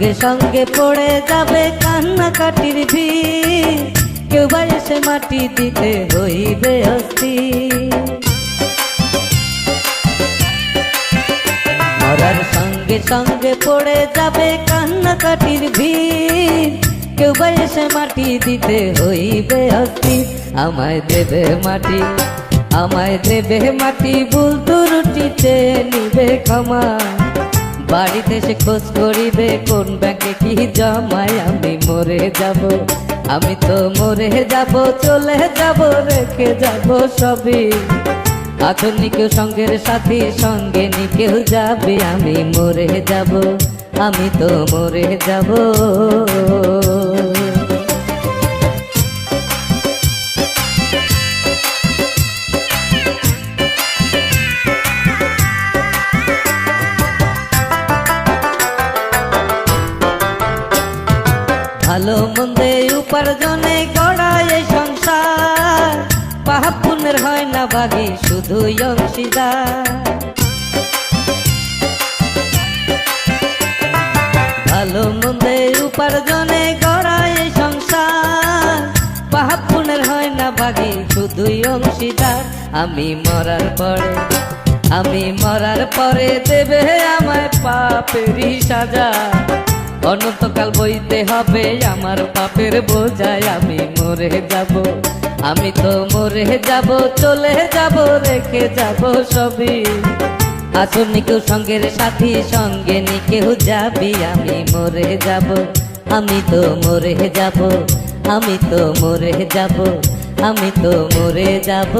সঙ্গে সঙ্গে পড়ে যাবে কান্নাকাটির ভিড়। কেউ বা মাটি দিতে হইবে অস্থি মরার সঙ্গে সঙ্গে পড়ে যাবে কান্নাকাটির ভিড়। কেউ বা মাটি দিতে হইবে অস্থি আমায় দেবে মাটি, আমায় দেবে মাটি। ভুল ত্রুটিতে নিবে ক্ষমা। বাড়িতে সে খোঁজ করিবে, কোন ব্যাংকে কি জমায়, আমি মরে যাব। আমি তো মরে যাব, চলে যাব, রেখে যাব সবই। আধুনিক সঙ্গের সাথী, সঙ্গে নি কেউ যাবে, আমি মরে যাব, আমি তো মরে যাব। মন্দে উপার্জনে গড়া এই সংসার। পাহাব পুণ্যের হয় না বাগি শুধু অংশীদার। ভালো মন্দে উপার্জনে গড়া এই সংসার। পাহাব পুণ্যের হয় না বাগি শুধুই অংশীদার। আমি মরার পরে, আমি মরার পরে দেবে আমায় পাপেরই সাজা। অনন্তকাল বইতে হবে, আমার পাপের বোঝায় আমি মরে যাব। আমি তো মরে যাব, চলে যাব, রেখে যাব সবই। আসুন কেউ সঙ্গের সাথী, সঙ্গে নি কেউ যাবি, আমি মরে যাব। আমি তো মরে যাব, আমি তো মরে যাব, আমি তো মরে যাব।